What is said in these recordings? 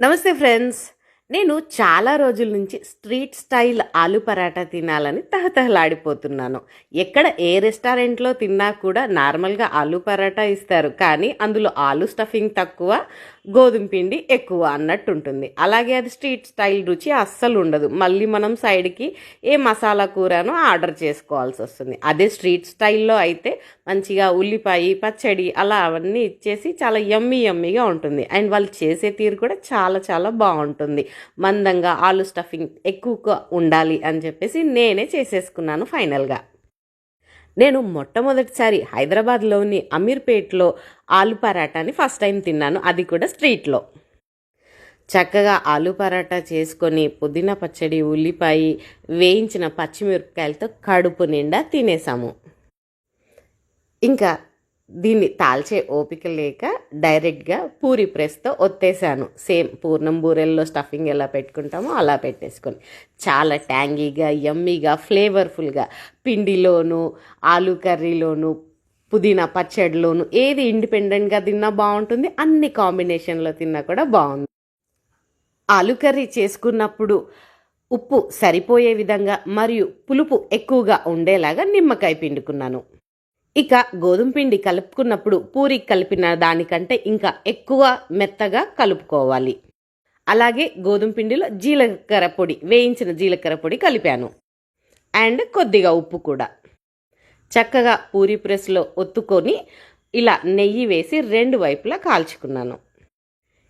నమస్తే ఫ్రెండ్స్ నేను చాలా రోజుల నుంచి స్ట్రీట్ స్టైల్ ఆలు పరాటా తినాలని తహతహలాడిపోతున్నాను. ఎక్కడ ఏ రెస్టారెంట్లో తిన్నా కూడా నార్మల్గా ఆలు పరాటా ఇస్తారు. కానీ అందులో ఆలు స్టఫింగ్ తక్కువ గోధుమ పిండి ఎక్కువ అన్నట్టు ఉంటుంది అలాగే అది స్ట్రీట్ స్టైల్ రుచి అస్సలు ఉండదు. మళ్ళీ మనం సైడ్కి ఏ మసాలా కూరనో ఆర్డర్ చేసుకోవాల్సి వస్తుంది. అదే స్ట్రీట్ స్టైల్లో అయితే మంచిగా ఉల్లిపాయ పచ్చడి అలా అవన్నీ ఇచ్చేసి చాలా యమ్మీ యమ్మీగా ఉంటుంది. అండ్ వాళ్ళు చేసే తీరు కూడా చాలా చాలా బాగుంటుంది. మందంగా ఆలు స్టఫింగ్ ఎక్కువగా ఉండాలి అని చెప్పేసి నేనే చేసేసుకున్నాను ఫైనల్గా. నేను మొట్టమొదటిసారి హైదరాబాద్లోని అమీర్పేట్లో ఆలు పరాటాని ఫస్ట్ టైం తిన్నాను అది కూడా స్ట్రీట్లో. చక్కగా ఆలు పరాటా చేసుకొని పుదీనా పచ్చడి ఉల్లిపాయ వేయించిన పచ్చిమిరపకాయలతో కడుపు నిండా తినేసాము. ఇంకా దీన్ని తాల్చే ఓపిక లేక డైరెక్ట్గా పూరి ప్రెస్తో ఒత్తేసాను. సేమ్ పూర్ణం బూరెల్లో స్టఫింగ్ ఎలా పెట్టుకుంటామో అలా పెట్టేసుకొని. చాలా ట్యాంగీగా యమ్మీగా ఫ్లేవర్ఫుల్గా పిండిలోను ఆలు కర్రీలోను పుదీనా పచ్చడిలోను ఏది ఇండిపెండెంట్గా తిన్నా బాగుంటుంది అన్ని కాంబినేషన్లో తిన్నా కూడా బాగుంది. ఆలు కర్రీ చేసుకున్నప్పుడు ఉప్పు సరిపోయే విధంగా మరియు పులుపు ఎక్కువగా ఉండేలాగా నిమ్మకాయ పిండుకున్నాను. ఇక గోధుమ పిండి కలుపుకున్నప్పుడు పూరి కలిపిన దానికంటే ఇంకా ఎక్కువ మెత్తగా కలుపుకోవాలి. అలాగే గోధుమ పిండిలో జీలకర్ర పొడి వేయించిన జీలకర్ర పొడి కలిపాను. అండ్ కొద్దిగా ఉప్పు కూడా. చక్కగా పూరి ప్రెస్లో ఒత్తుకొని ఇలా నెయ్యి వేసి రెండు వైపులా కాల్చుకున్నాను.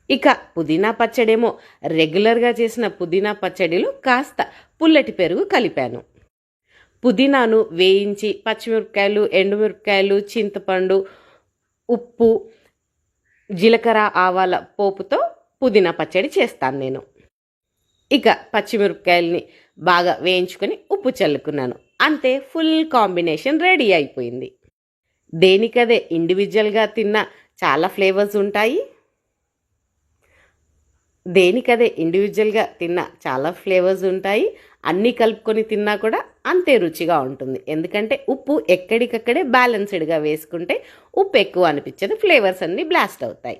ఇక పుదీనా పచ్చడేమో రెగ్యులర్గా చేసిన పుదీనా పచ్చడిలో కాస్త పుల్లటి పెరుగు కలిపాను. పుదీనాను వేయించి పచ్చిమిరపకాయలు ఎండుమిరపకాయలు చింతపండు ఉప్పు జీలకర్ర ఆవాల పోపుతో పుదీనా పచ్చడి చేస్తాను నేను. ఇక పచ్చిమిరపకాయల్ని బాగా వేయించుకొని ఉప్పు చల్లుకున్నాను. అంతే ఫుల్ కాంబినేషన్ రెడీ అయిపోయింది. దేనికదే ఇండివిజువల్గా తిన్న చాలా ఫ్లేవర్స్ ఉంటాయి. దేనికదే ఇండివిజువల్గా తిన్నా చాలా ఫ్లేవర్స్ ఉంటాయి. అన్నీ కలుపుకొని తిన్నా కూడా అంతే రుచిగా ఉంటుంది. ఎందుకంటే ఉప్పు ఎక్కడికక్కడే బ్యాలెన్స్డ్గా వేసుకుంటే ఉప్పు ఎక్కువ అనిపించదు. ఫ్లేవర్స్ అన్నీ బ్లాస్ట్ అవుతాయి.